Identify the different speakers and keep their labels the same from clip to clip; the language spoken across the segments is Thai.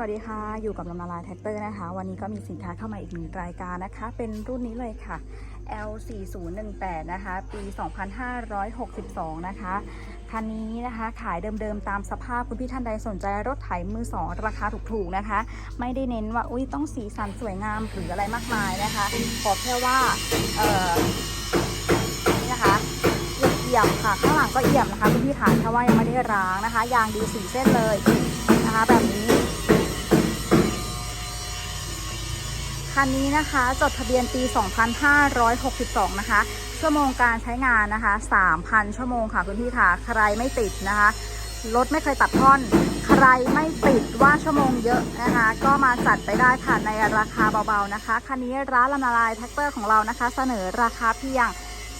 Speaker 1: สวัสดีค่ะ อยู่กับลำนาลายแท็กเตอร์นะคะ วันนี้ก็มีสินค้าเข้ามาอีกหนึ่งรายการนะคะ เป็นรุ่นนี้เลยค่ะ L4018 นะคะ ปี 2562 นะคะ คันนี้นะคะ ขายเดิมๆตามสภาพคุณพี่ท่านใดสนใจรถไถมือสองราคาถูกๆนะคะ ไม่ได้เน้นว่า อุ้ยต้องสีสันสวยงามหรืออะไรมากมายนะคะ ขอแค่ว่า เอ่อ นี่นะคะเอี่ยมค่ะ ข้างหลังก็เอี่ยมนะคะคุณพี่ขาแค่ว่ายังไม่ได้ร้างนะคะ ยางดีสีเส้นเลย คันนี้นะคะ จดทะเบียนปี 2562 นะคะ ชั่วโมงการใช้งานนะคะ 3,000 ชั่วโมงค่ะคุณพี่ค่ะ ใครไม่ติดนะคะ รถไม่เคยตัดท่อน ใครไม่ติดว่าชั่วโมงเยอะนะคะ ก็มาจัดไปได้ค่ะในราคาเบาๆนะคะ คันนี้ร้านลำนาลายแท็กเตอร์ของเรานะคะ เสนอราคาเพียง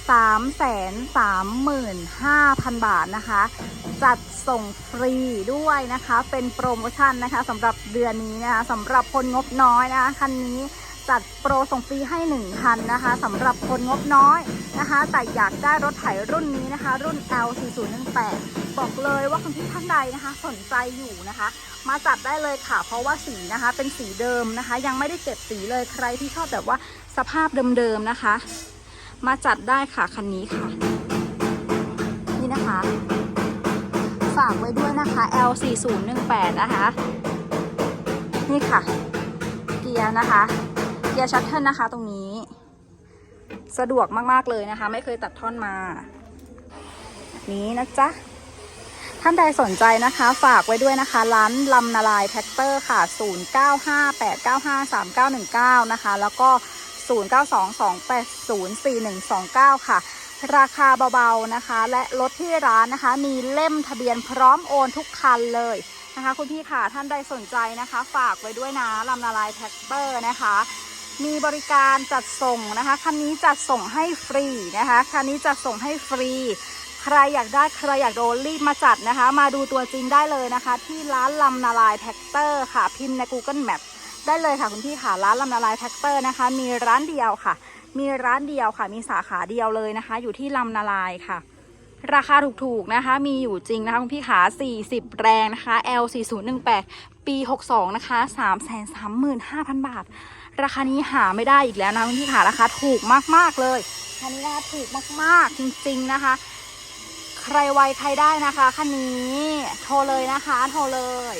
Speaker 1: 335,000 บาทนะคะ จัดส่งฟรีด้วยนะคะ เป็นโปรโมชั่นนะคะสำหรับเดือนนี้นะคะสำหรับคนงบน้อยนะคะคันนี้ จัดโปรส่งฟรีให้ 1 คันนะคะสำหรับคนงบน้อยนะคะ แต่อยากได้รถไถรุ่นนี้นะคะ รุ่น L4018 บอกเลยว่าคุณพี่ท่านใดนะคะ สนใจอยู่นะคะ มาจัดได้เลยค่ะ เพราะว่าสีนะคะ เป็นสีเดิมนะคะ ยังไม่ได้เก็บสีเลยใครที่ชอบแบบว่าสภาพเดิมๆนะคะ มาจัดได้ค่ะคันนี้ค่ะ นี่นะคะ ฝากไว้ด้วยนะคะ L4018 นะคะ นี่ค่ะ เกียร์นะคะ กียร์ชัตเทิลนะคะ ตรงนี้ สะดวกมาก ๆ เลยนะคะ ไม่เคยตัดท่อนมานี้นะจ๊ะ ท่านใดสนใจนะคะ ฝากไว้ด้วยนะคะ ร้านลำนาลายแท็กเตอร์ค่ะ 0958953919 นะคะ แล้วก็ 0922804129 ค่ะ ราคาเบาๆนะคะ และรถที่ร้านนะคะ มีเล่มทะเบียนพร้อมโอนทุกคันเลยนะคะคุณพี่ค่ะท่านใดสนใจนะคะ ฝากไว้ด้วยนะลำนาลายแท็กเตอร์นะคะ มีบริการจัดส่งนะคะ คันนี้จัดส่งให้ฟรีนะคะ คันนี้จัดส่งให้ฟรี ใครอยากได้ใครอยากโดนรีบมาจัดนะคะ มาดูตัวจริงได้เลยนะคะ ที่ร้านลำนาลายแท็กเตอร์ค่ะ พิมพ์ใน Google Map ได้เลยค่ะคุณพี่ค่ะ ร้านลำนาลายแท็กเตอร์นะคะ มีร้านเดียวค่ะ มีร้านเดียวค่ะ มีสาขาเดียวเลยนะคะ อยู่ที่ลำนาลายค่ะราคาถูกๆนะคะ มีอยู่จริงนะคะคุณพี่ขา 40 แรงนะคะ L 4018 ปี 62 นะคะ 335,000 บาท ราคานี้หาไม่ได้อีกแล้วนะคุณพี่ขาราคาถูกมากๆเลยคันนี้นะคะถูกมากๆจริง ๆนะคะ ใครไวใครได้นะคะคันนี้โทรเลยนะคะ โทรเลย